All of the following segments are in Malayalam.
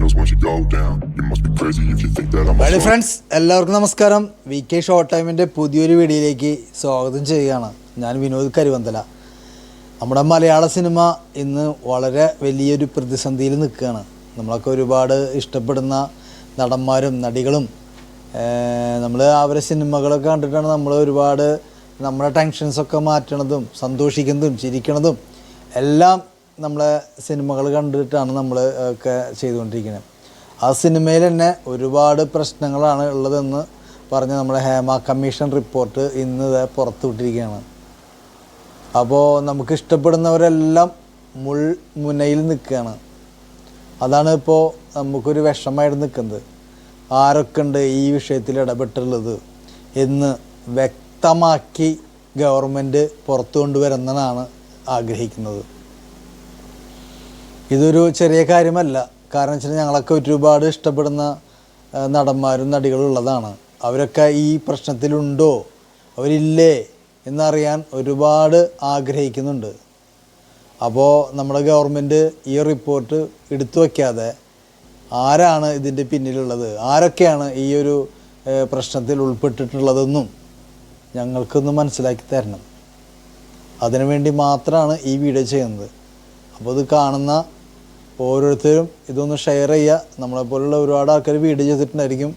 slow ഫ്രണ്ട്സ് എല്ലാവർക്കും നമസ്കാരം. വി കെ ഷോർട്ട് ടൈമിന്റെ പുതിയൊരു വീഡിയോയിലേക്ക് സ്വാഗതം ചെയ്യുകയാണ്. ഞാൻ വിനോദ് കരുവന്തല. നമ്മുടെ മലയാള സിനിമ ഇന്ന് വളരെ വലിയൊരു പ്രതിസന്ധിയിൽ നിൽക്കുകയാണ്. നമ്മളൊക്കെ ഒരുപാട് ഇഷ്ടപ്പെടുന്ന നടന്മാരും നടികളും നമ്മൾ അവരെ സിനിമകളൊക്കെ കണ്ടിട്ടാണ് നമ്മൾ ഒരുപാട് നമ്മുടെ ടെൻഷൻസൊക്കെ മാറ്റണതും സന്തോഷിക്കുന്നതും ചിരിക്കണതും എല്ലാം നമ്മളെ സിനിമകൾ കണ്ടിട്ടാണ് നമ്മൾ ഒക്കെ ചെയ്തുകൊണ്ടിരിക്കുന്നത് ആ സിനിമയിൽ തന്നെ ഒരുപാട് പ്രശ്നങ്ങളാണ് ഉള്ളതെന്ന് പറഞ്ഞ് നമ്മുടെ ഹേമ കമ്മീഷൻ റിപ്പോർട്ട് ഇന്ന് പുറത്തുവിട്ടിരിക്കുകയാണ് പുറത്തു വിട്ടിരിക്കുകയാണ് അപ്പോൾ നമുക്ക് ഇഷ്ടപ്പെടുന്നവരെല്ലാം മുൾ മുനയിൽ നിൽക്കുകയാണ്. അതാണ് ഇപ്പോൾ നമുക്കൊരു വിഷമമായിട്ട് നിൽക്കുന്നത്. ആരൊക്കെ ഉണ്ട് ഈ വിഷയത്തിൽ ഇടപെട്ടുള്ളത് എന്ന് വ്യക്തമാക്കി ഗവൺമെന്റ് പുറത്തു കൊണ്ടുവരുന്നതാണ് ആഗ്രഹിക്കുന്നത്. ഇതൊരു ചെറിയ കാര്യമല്ല. കാരണം വെച്ചാൽ ഞങ്ങളൊക്കെ ഒരുപാട് ഇഷ്ടപ്പെടുന്ന നടന്മാരും നടികളും ഉള്ളതാണ്. അവരൊക്കെ ഈ പ്രശ്നത്തിലുണ്ടോ? അവരില്ലേ എന്നറിയാൻ ഒരുപാട് ആഗ്രഹിക്കുന്നുണ്ട്. അപ്പോൾ നമ്മുടെ ഗവൺമെന്റ് ഈ റിപ്പോർട്ട് എടുത്തു വയ്ക്കാതെ ആരാണ് ഇതിന്റെ പിന്നിലുള്ളത്? ആരൊക്കെയാണ് ഈ ഒരു പ്രശ്നത്തിൽ ഉൾപ്പെട്ടിട്ടുള്ളതെന്നും ഞങ്ങൾക്കൊന്ന് മനസ്സിലാക്കി തരണം. അതിനുവേണ്ടി മാത്രമാണ് ഈ വീഡിയോ ചെയ്യുന്നത്. അപ്പോൾ ഇത് കാണുന്ന ഓരോരുത്തരും ഇതൊന്ന് ഷെയർ ചെയ്യുക. നമ്മളെപ്പോലുള്ള ഒരുപാട് ആൾക്കാർ വീഡിയോ ചെയ്തിട്ടുണ്ടായിരിക്കും.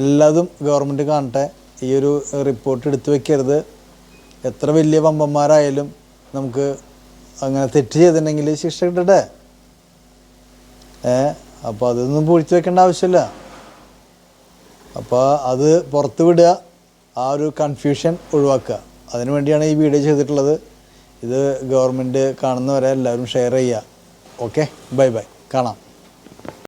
എല്ലാതും ഗവൺമെന്റ് കാണട്ടെ. ഈ ഒരു റിപ്പോർട്ട് എടുത്തു വെക്കരുത്. എത്ര വലിയ വമ്പന്മാരായാലും നമുക്ക് അങ്ങനെ തെറ്റ് ചെയ്തിട്ടുണ്ടെങ്കിൽ ശിക്ഷ കിട്ടട്ടെ. ഏ അപ്പോൾ അതൊന്നും പൊഴിച്ചു വെക്കേണ്ട ആവശ്യമില്ല. അപ്പോൾ അത് പുറത്ത് വിടുക. ആ ഒരു കൺഫ്യൂഷൻ ഒഴിവാക്കുക. അതിനു വേണ്ടിയാണ് ഈ വീഡിയോ ചെയ്തിട്ടുള്ളത്. ഇത് ഗവൺമെന്റ് കാണുന്നവരെ എല്ലാവരും ഷെയർ ചെയ്യുക. ഓക്കെ ബൈ ബൈ കാണാം.